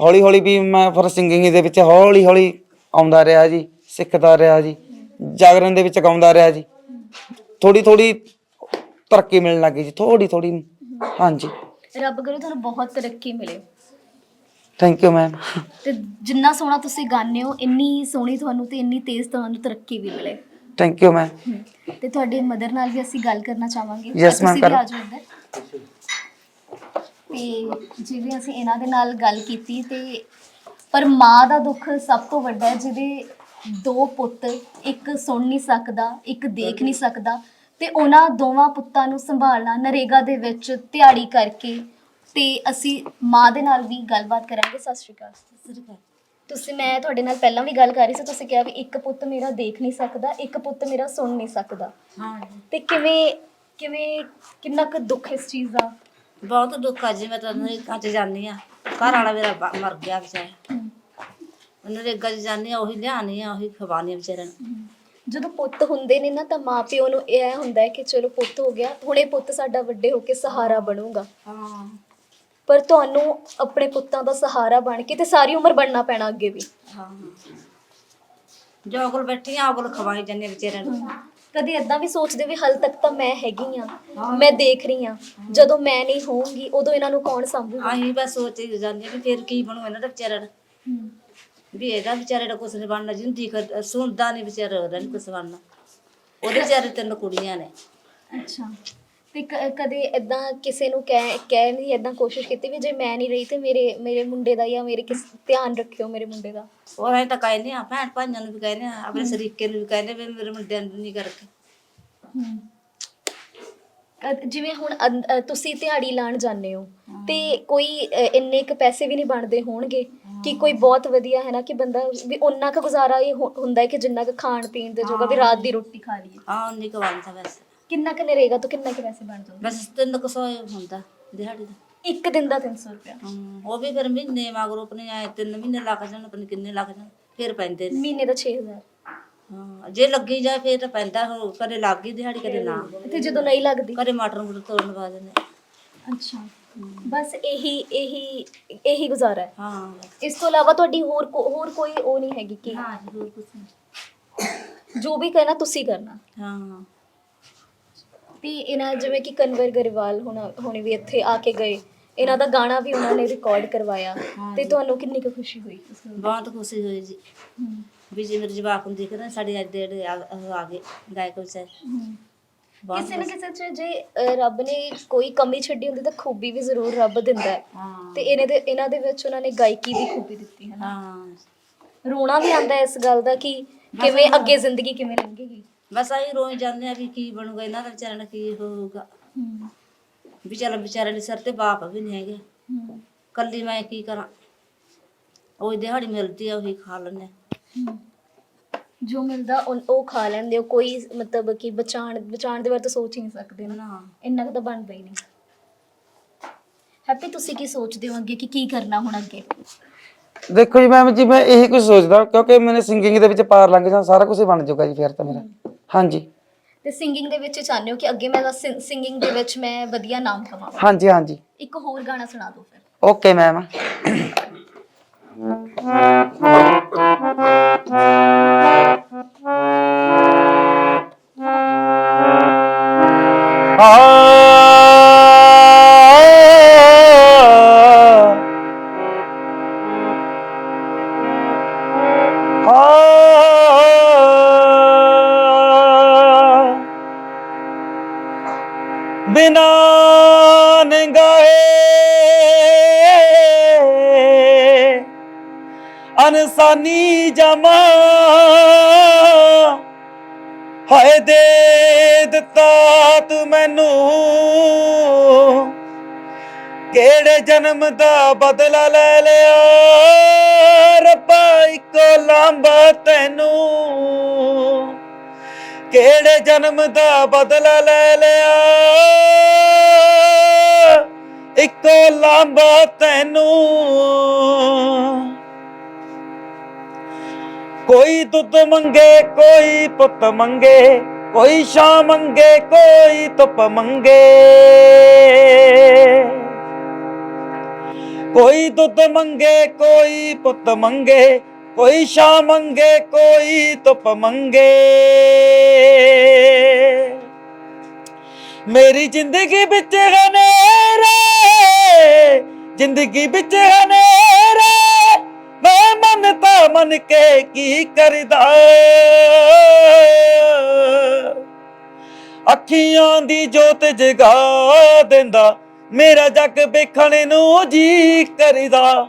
ਹੌਲੀ ਹੌਲੀ ਵੀ ਮੈਂ ਫਿਰ ਸਿੰਗਿੰਗ ਦੇ ਵਿੱਚ ਹੌਲੀ ਹੌਲੀ ਆਉਂਦਾ ਰਿਹਾ ਜੀ, ਸਿੱਖਦਾ ਰਿਹਾ ਜੀ। ਜਾਗਰਣ ਦੇ ਵਿੱਚ ਗਾਉਂਦਾ ਰਿਹਾ ਜੀ। ਥੋੜੀ ਥੋੜੀ ਤਰੱਕੀ ਮਿਲਣ ਲੱਗੀ ਜੀ। ਥੋੜੀ ਥੋੜੀ ਹਾਂਜੀ। ਰੱਬ ਕਰੇ ਤੁਹਾਨੂੰ ਬਹੁਤ ਤਰੱਕੀ ਮਿਲੇ। ਥੈਂਕ ਯੂ ਮੈਮ ਤੇ ਜਿੰਨਾ ਸੋਹਣਾ ਤੁਸੀਂ ਗਾਉਂਦੇ ਹੋ ਇੰਨੀ ਸੋਹਣੀ ਤੁਹਾਨੂੰ ਤੇ ਇੰਨੀ ਤੇਜ਼ ਤੁਹਾਨੂੰ ਤਰੱਕੀ ਵੀ ਮਿਲੇ। ਥੈਂਕ ਯੂ ਮੈਮ ਤੇ ਤੁਹਾਡੇ ਮਦਰ ਨਾਲ ਵੀ ਅਸੀਂ ਗੱਲ ਕਰਨਾ ਚਾਹਾਂਗੇ। Yes, ma'am, ਤੁਸੀਂ ਵੀ ਕਰੋ। ਆ ਜਾਓ ਇੱਧਰ। ਤੇ ਜਿਵੇਂ ਅਸੀਂ ਇਹਨਾਂ ਦੇ ਨਾਲ ਗੱਲ ਕੀਤੀ ਤੇ ਪਰ ਮਾਂ ਦਾ ਦੁੱਖ ਸਭ ਤੋਂ ਵੱਡਾ ਹੈ ਜਿਹਦੇ ਦੋ ਪੁੱਤ ਇੱਕ ਸੁਣ ਨਹੀਂ ਸਕਦਾ ਇੱਕ ਦੇਖ ਨਹੀਂ ਸਕਦਾ ਤੇ ਉਹਨਾਂ ਦੋਵਾਂ ਪੁੱਤਾਂ ਨੂੰ ਸੰਭਾਲਣਾ ਨਰੇਗਾ ਦੇ ਵਿੱਚ ਦਿਹਾੜੀ ਕਰਕੇ ਤੇ ਅਸੀਂ ਮਾਂ ਦੇ ਨਾਲ ਵੀ ਗੱਲਬਾਤ ਕਰਾਂਗੇ। ਸਤਿ ਸ਼੍ਰੀ ਅਕਾਲ। ਤੁਸੀਂ ਮੈਂ ਤੁਹਾਡੇ ਨਾਲ ਪਹਿਲਾਂ ਵੀ ਗੱਲ ਕਰ ਰਹੀ ਸੀ ਤੁਸੀਂ ਕਿਹਾ ਵੀ ਇੱਕ ਪੁੱਤ ਮੇਰਾ ਦੇਖ ਨਹੀਂ ਸਕਦਾ ਇੱਕ ਪੁੱਤ ਮੇਰਾ ਸੁਣ ਨਹੀਂ ਸਕਦਾ। ਹਾਂ ਤੇ ਕਿਵੇਂ ਕਿਵੇਂ ਕਿੰਨਾ ਕੁ ਦੁੱਖ ਇਸ ਚੀਜ਼ ਦਾ? ਬਹੁਤ ਦੁੱਖ ਆ ਜੀ ਮੈਂ ਤਾਂ ਨਰੇਗਾ ਚ ਜਾਂਦੀ ਆ ਘਰ ਵਾਲਾ ਮੇਰਾ ਬਾ- ਮਰ ਗਿਆ ਵਿਚਾਰਾ। ਨਰੇਗਾ ਚ ਜਾਂਦੀ ਆ ਉਹੀ ਲਿਆਣੀ ਆ ਉਹੀ ਖਵਾਉਣੀ ਆ ਵਿਚਾਰੇ ਨੂੰ। ਜਦੋਂ ਪੁੱਤ ਹੁੰਦੇ ਨੇ ਨਾ ਤਾਂ ਮਾਪਿਓ ਨੂੰ ਇਹ ਹੁੰਦਾ ਹੈ ਕਿ ਚਲੋ ਪੁੱਤ ਹੋ ਗਿਆ ਹੁਣ ਪੁੱਤ ਸਾਡਾ ਵੱਡੇ ਹੋ ਕੇ ਸਹਾਰਾ ਬਣੂਗਾ। ਹਾਂ। ਪਰ ਤੁਹਾਨੂੰ ਆਪਣੇ ਪੁੱਤਾਂ ਦਾ ਸਹਾਰਾ ਬਣ ਕੇ ਤੇ ਸਾਰੀ ਉਮਰ ਬਣਨਾ ਪੈਣਾ ਅੱਗੇ ਵੀ। ਹਾਂ। ਜੋ ਕੋਲ ਬੈਠੀ ਆ ਕੋਲ ਖਵਾਈ ਜਾਂਦੀ ਆ ਵਿਚਾਰੇ ਨੂੰ। ਕਦੇ ਇਦਾਂ ਵੀ ਸੋਚਦੇ ਵੀ ਹਲ ਤੱਕ ਤਾਂ ਮੈਂ ਹੈਗੀ ਆ ਮੈਂ ਦੇਖ ਰਹੀ ਆ ਜਦੋਂ ਮੈਂ ਨਹੀਂ ਹੋਊਂਗੀ ਉਦੋਂ ਇਹਨਾਂ ਨੂੰ ਕੌਣ ਸੰਭੂਗਾ? ਆਹੀ ਬਸ ਸੋਚੀ ਜਾਂਦੀ ਆ ਵੀ ਫਿਰ ਕੀ ਬਣੂ ਇਹਨਾਂ ਦਾ ਵਿਚਾਰਾ ਦਾ। ਵੀ ਇਹਦਾ ਵਿਚਾਰੇ ਦਾ ਕੁਛ ਨਹੀਂ ਬਣਨਾ ਜਿੰਦੀ ਸੁਣਦਾ ਨਹੀਂ ਵਿਚਾਰਾ ਉਹਦਾ ਨਹੀਂ ਕੁਛ ਬਣਨਾ। ਉਹਦੇ ਵਿਚਾਰੇ ਤਿੰਨ ਕੁੜੀਆਂ ਨੇ। ਅੱਛਾ। ਤੇ ਕ- ਕਦੇ ਇਦਾਂ ਕਿਸੇ ਨੂੰ ਕਹਿ ਕਹਿ ਨਹੀਂ ਇਦਾਂ ਕੋਸ਼ਿਸ਼ ਕੀਤੀ ਵੀ ਜੇ ਮੈਂ ਨਹੀਂ ਰਹੀ ਤੇ ਮੇਰੇ ਮੇਰੇ ਮੁੰਡੇ ਦਾ ਜਾਂ ਮੇਰੇ ਕਿਸ ਧਿਆਨ ਰੱਖਿਓ ਮੇਰੇ ਮੁੰਡੇ ਦਾ? ਉਹ ਐ ਤਾਂ ਕਹਿੰਦੇ ਆ ਭੈਣ ਭਾਈਆਂ ਨੂੰ ਵੀ ਕਹਿੰਦੇ ਆ ਆਪਣੇ ਸਰੀਕੇ ਨੂੰ ਵੀ ਕਹਿੰਦੇ ਵੀ ਮੇਰੇ ਮੁੰਡਿਆਂ ਨੂੰ ਨਹੀਂ ਕਰਕੇ। ਅ- ਜਿਵੇਂ ਹੁਣ ਅੰ- ਅ, ਤੁਸੀਂ ਦਿਹਾੜੀ ਲਾਣ ਜਾਂਦੇ ਹੋ ਤੇ ਕੋਈ ਅ, ਇੰਨੇ ਕ ਪੈਸੇ ਵੀ ਨਹੀਂ ਬਣਦੇ ਹੋਣਗੇ ਕਿ ਕੋਈ ਬਹੁਤ ਵਧੀਆ ਹੈ ਨਾ ਕਿ ਬੰਦਾ ਵੀ ਉਹਨਾਂ ਕ ਗੁਜ਼ਾਰਾ ਇਹ ਹੋ- ਹੁੰਦਾ ਹੈ ਕਿ ਜਿੰਨਾ ਕ ਖਾਣ ਪੀਣ ਦੇ ਜੋਗਾ ਵੀ ਰਾਤ ਦੀ ਰੋਟੀ ਖਾ ਲਈਏ। ਹਾਂ ਉਨੀ ਕੁ ਬਣਦਾ ਬਸ ਕਿੰਨਾ ਕ ਨਰੇਗਾ ਤੋਂ ਕਿੰਨਾ ਕ ਪੈਸੇ ਬਣ ਜਾਂਦੇ ਬਸ ਤਿੰਨ ਕੁ ਸੌ ਹੁੰਦਾ ਦਿਹਾੜੀ ਦਾ। ਇੱਕ ਦਿਨ ਦਾ 300 ਰੁਪਇਆ। ਹਮ, ਉਹ ਵੀ ਫਿਰ ਮਹੀਨੇ ਮਗਰੋਂ ਆਪਣੇ ਆਏ ਤਿੰਨ ਮਹੀਨੇ ਲੱਗ ਜਾਣ ਆਪਣੇ ਕਿੰਨੇ ਲੱਗ ਜਾਣ ਫਿਰ ਪੈਂਦੇ ਨੇ। ਮਹੀਨੇ ਦਾ 6000 ਹਾਂ ਜੇ ਲੱਗੀ ਜਾਏ ਫਿਰ ਤਾਂ ਪੈਂਦਾ ਹੋ ਕਦੇ ਲੱਗ ਗਈ ਦਿਹਾੜੀ ਕਦੇ ਨਾ। ਤੇ ਜਦੋਂ ਨਹੀਂ ਲੱਗਦੀ। ਕਦੇ ਮਟਰ ਮੁਟਰ ਤੋੜਨ ਪਾ ਦਿੰਦੇ ਅੱਛਾ। ਬਸ ਇਹੀ ਇਹੀ ਇਹੀ ਗੁਜ਼ਾਰਾ ਹੈ। ਹਾਂ। ਇਸ ਤੋਂ ਇਲਾਵਾ ਤੁਹਾਡੀ ਹੋਰ ਕੋ- ਹੋਰ ਕੋਈ ਉਹ ਨਹੀਂ ਹੈਗੀ ਕਿ ਹਾਂ ਜੀ ਹੋਰ ਕੁਛ ਨਹੀਂ। ਜੋ ਵੀ ਕਰਨਾ ਤੁਸੀਂ ਕਰਨਾ। ਹਾਂ। ਤੇ ਇਹਨਾਂ ਜਿਵੇਂ ਕਿ ਕਨਵਰ ਗਰੇਵਾਲ ਹੁਣ ਹੁਣੇ ਵੀ ਇੱਥੇ ਆ ਕੇ ਗਏ। ਇਹਨਾਂ ਦਾ ਗਾਣਾ ਵੀ ਉਹਨਾਂ ਨੇ ਰਿਕਾਰਡ ਕਰਵਾਇਆ। ਤੇ ਤੁਹਾਨੂੰ ਕਿੰਨੀ ਕੁ ਖੁਸ਼ੀ ਹੋਈ? ਬਹੁਤ ਖੁਸ਼ੀ ਹੋਈ ਜੀ। ਵੀ ਜੇ ਮੇਰੇ ਜਵਾਕ ਨੂੰ ਦੇਖ ਰਹੇ ਸਾਡੇ ਅੱਜ ਦੇ ਜਿਹੜੇ ਆ ਉਹ ਆ ਗਏ ਗਾਇਕ ਵਿਚਾਰੇ ਬਹੁਤ ਕਿਸੇ ਨਾ ਕਿਸੇ ਚ ਜੇ ਰੱਬ ਨੇ ਕੋਈ ਕਮੀ ਛੱਡੀ ਹੁੰਦੀ ਤਾਂ ਖੂਬੀ ਵੀ ਜ਼ਰੂਰ ਰੱਬ ਦਿੰਦਾ ਹੈ। ਹਾਂ। ਤੇ ਇਹਨੇ ਦੇ ਇਹਨਾਂ ਦੇ ਵਿੱਚ ਉਹਨਾਂ ਨੇ ਗਾਇਕੀ ਦੀ ਖੂਬੀ ਦਿੱਤੀ ਹੈ ਨਾ। ਹਾਂ। ਰੋਣਾ ਵੀ ਆਉਂਦਾ ਹੈ ਇਸ ਗੱਲ ਦਾ ਕਿ ਕਿਵੇਂ ਅੱਗੇ ਜ਼ਿੰਦਗੀ ਕਿਵੇਂ ਲੰਘੇਗੀ। ਬਸ ਆਹੀ ਰੋਈ ਜਾਂਦੇ ਆ ਵੀ ਕੀ ਬਣੂਗਾ ਇਹਨਾਂ ਦਾ ਵਿਚਾਰਿਆਂ ਦਾ ਕੀ ਹੋਊਗਾ। ਵੀ ਚੱਲ ਵਿਚਾਰੇ ਦੇ ਸਿਰ ਤੇ ਬਾਪ ਵੀ ਨਹੀਂ ਹੈਗੇ। ਕੱਲੀ ਮੈਂ ਕੀ ਕਰਾਂ। ਉਹ ਦਿਹਾੜੀ ਮਿਲਦੀ ਆ ਉਹੀ ਖਾ ਲੈਂਦੇ ਆ। ਜੋ ਮਿਲਦਾ ਉਹ ਉਹ ਖਾ ਲੈਂਦੇ ਹੋ। ਕੋਈ ਮਤਲਬ ਕਿ ਬਚਾਣ ਬਚਾਣ ਦੇ ਬਾਰੇ ਤਾਂ ਸੋਚ ਹੀ ਨਹੀਂ ਸਕਦੇ ਨਾ। ਨਾ ਇੰਨਾ ਕੁ ਤਾਂ ਬਣਦਾ ਹੀ ਨਹੀਂ। ਹੈਪੀ ਤੁਸੀਂ ਕੀ ਸੋਚਦੇ ਹੋ ਅੱਗੇ? ਕਿ ਕੀ ਕਰਨਾ ਹੁਣ ਅੱਗੇ? ਦੇਖੋ ਜੀ ਮੈਮ ਜੀ ਮੈਂ ਇਹੀ ਕੁਝ ਸੋਚਦਾ ਕਿਉਂਕਿ ਮੈਨੂੰ ਸਿੰਗਿੰਗ ਦੇ ਵਿੱਚ ਪਾਰ ਲੰਘ ਜਾ ਸਾਰਾ ਕੁਝ ਹੀ ਬਣ ਜਾਊਗਾ ਜੀ ਫਿਰ ਤਾਂ ਮੇਰਾ। ਹਾਂਜੀ। ਤੇ ਸਿੰਗਿੰਗ ਦੇ ਵਿੱਚ ਚਾਹੁੰਦੇ ਹੋ ਕਿ ਅੱਗੇ ਮੈਂ ਸਿੰਗਿੰਗ ਦੇ ਵਿੱਚ ਮੈਂ ਵਧੀਆ ਨਾਮ ਕਮਾਵਾਂ? ਹਾਂਜੀ ਹਾਂਜੀ। ਇੱਕ ਹੋਰ ਗਾਣਾ ਸੁਣਾ ਦਿਓ ਫਿਰ। ਓਕੇ ਮੈਮ ਬਿਨਾ ਅਨਸਾਨੀ ਜਮਾ। ਹਾਏ ਦੇ ਦਿੱਤਾ ਤੂੰ ਮੈਨੂੰ। ਕਿਹੜੇ ਜਨਮ ਦਾ ਬਦਲਾ ਲੈ ਲਿਆ? ਰੱਬਾ, ਇੱਕੋ ਲਾਂਬਾ ਤੈਨੂੰ। ਕਿਹੜੇ ਜਨਮ ਦਾ ਬਦਲਾ ਲੈ ਲਿਆ? ਇੱਕੋ ਲਾਂਬਾ ਤੈਨੂੰ। ਕੋਈ ਦੁੱਧ ਮੰਗੇ, ਕੋਈ ਪੁੱਤ ਮੰਗੇ, ਕੋਈ ਛਾਂ ਮੰਗੇ, ਕੋਈ ਧੁੱਪ ਮੰਗੇ। ਕੋਈ ਦੁੱਧ ਮੰਗੇ, ਕੋਈ ਪੁੱਤ ਮੰਗੇ, ਕੋਈ ਛਾਂ ਮੰਗੇ, ਕੋਈ ਧੁੱਪ ਮੰਗੇ। ਮੇਰੀ ਜ਼ਿੰਦਗੀ ਵਿੱਚ ਹਨੇਰੇ, ਜ਼ਿੰਦਗੀ ਵਿੱਚ ਹਨੇਰੇ ਮੈਂ ਮਨ ਤਾਂ ਮਨ ਕੇ ਕੀ ਕਰਦਾ ਅੱਖੀਆਂ ਦੀ ਜੋਤ ਜਗਾ ਦਿੰਦਾ, ਮੇਰਾ ਜੱਗ ਵੇਖਣ ਨੂੰ ਜੀ ਕਰਦਾ।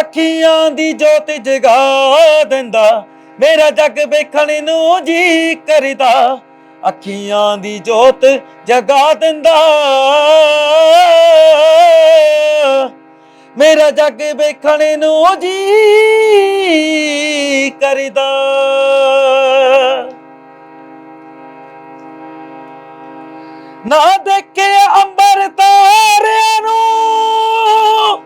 ਅੱਖੀਆਂ ਦੀ ਜੋਤ ਜਗਾ ਦਿੰਦਾ, ਮੇਰਾ ਜੱਗ ਵੇਖਣ ਨੂੰ ਜੀ ਕਰਦਾ। ਅੱਖੀਆਂ ਦੀ ਜੋਤ ਜਗਾ ਦਿੰਦਾ। ਮੇਰਾ ਜੱਗ ਵੇਖਣ ਨੂੰ ਜੀ ਕਰਦਾ। ਨਾ ਦੇਖੇ ਅੰਬਰ ਤਾਰਿਆਂ ਨੂੰ,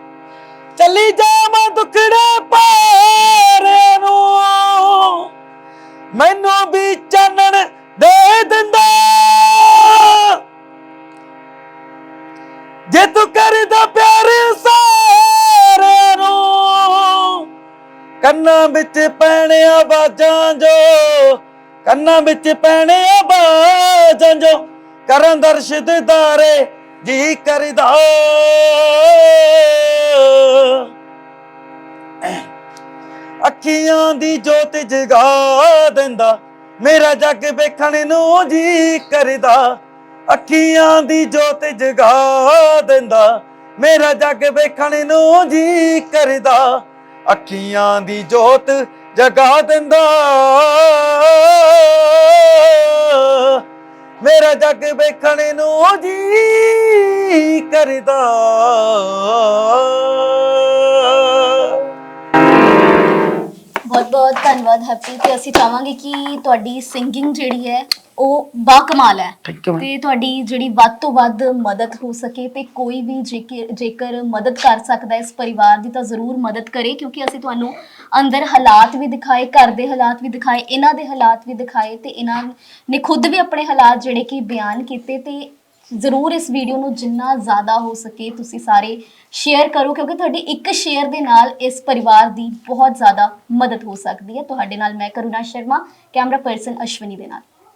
ਚੱਲੀ ਜਾਵਾਂ ਦੁਖੜੇ ਪਾਰਿਆਂ ਨੂੰ। ਮੈਨੂੰ ਵੀ ਚਾਨਣ ਦੇ ਦਿੰਦਾ। ਪੈਣੇ ਆਵਾਜ਼ਾਂ ਜੋ, ਕੰਨਾਂ ਵਿੱਚ ਪੈਣੇ ਆਵਾਜ਼ਾਂ ਜੋ, ਕਰਨ ਦਰਸ਼ ਦਿਦਾਰੇ ਜੀ ਕਰਦਾ। ਅੱਖੀਆਂ ਦੀ ਜੋਤ ਜਗਾ ਦਿੰਦਾ, ਮੇਰਾ ਜੱਗ ਵੇਖਣ ਨੂੰ ਜੀ ਕਰਦਾ। ਅੱਖੀਆਂ ਦੀ ਜੋਤ ਜਗਾ ਦਿੰਦਾ, ਮੇਰਾ ਜੱਗ ਵੇਖਣ ਨੂੰ ਜੀ ਕਰਦਾ। ਅੱਖੀਆਂ ਦੀ ਜੋਤ ਜਗਾ ਦਿੰਦਾ। ਮੇਰਾ ਜੱਗ ਵੇਖਣ ਨੂੰ ਜੀ ਕਰਦਾ। ਬਹੁਤ ਬਹੁਤ ਧੰਨਵਾਦ ਹੈਪੀ ਤੇ ਅਸੀਂ ਚਾਹਾਂਗੇ ਕਿ ਤੁਹਾਡੀ ਸਿੰਗਿੰਗ ਜਿਹੜੀ ਹੈ ਉਹ ਬਾ ਕਮਾਲ ਹੈ। ਥੈਂਕ ਯੂ ਤੇ ਤੁਹਾਡੀ ਜਿਹੜੀ ਵੱਧ ਤੋਂ ਵੱਧ ਮਦਦ ਹੋ ਸਕੇ ਤੇ ਕੋਈ ਵੀ ਜੇਕਰ ਜੇਕਰ ਮਦਦ ਕਰ ਸਕਦਾ ਹੈ ਇਸ ਪਰਿਵਾਰ ਦੀ ਤਾਂ ਜ਼ਰੂਰ ਮਦਦ ਕਰੇ ਕਿਉਂਕਿ ਅਸੀਂ ਤੁਹਾਨੂੰ ਅੰਦਰ ਹਾਲਾਤ ਵੀ ਦਿਖਾਏ ਘਰ ਦੇ ਹਾਲਾਤ ਵੀ ਦਿਖਾਏ ਇਹਨਾਂ ਦੇ ਹਾਲਾਤ ਵੀ ਦਿਖਾਏ ਤੇ ਇਹਨਾਂ ਨੇ ਖੁਦ ਵੀ ਆਪਣੇ ਹਾਲਾਤ ਜਿਹੜੇ ਕਿ ਬਿਆਨ ਕੀਤੇ ਤੇ ਜ਼ਰੂਰ ਇਸ ਵੀਡੀਓ ਨੂੰ ਜਿੰਨਾ ਜ਼ਿਆਦਾ ਹੋ ਸਕੇ ਤੁਸੀਂ ਸਾਰੇ ਸ਼ੇਅਰ ਕਰੋ, ਕਿਉਂਕਿ ਤੁਹਾਡੇ ਇੱਕ ਸ਼ੇਅਰ ਦੇ ਨਾਲ ਇਸ ਪਰਿਵਾਰ ਦੀ ਬਹੁਤ ਜ਼ਿਆਦਾ ਮਦਦ ਹੋ ਸਕਦੀ ਹੈ। ਤੁਹਾਡੇ ਨਾਲ ਮੈਂ ਕਰੁਣਾ ਸ਼ਰਮਾ, ਕੈਮਰਾ ਪਰਸਨ ਅਸ਼ਵਨੀ ਦੇ ਨਾਲ।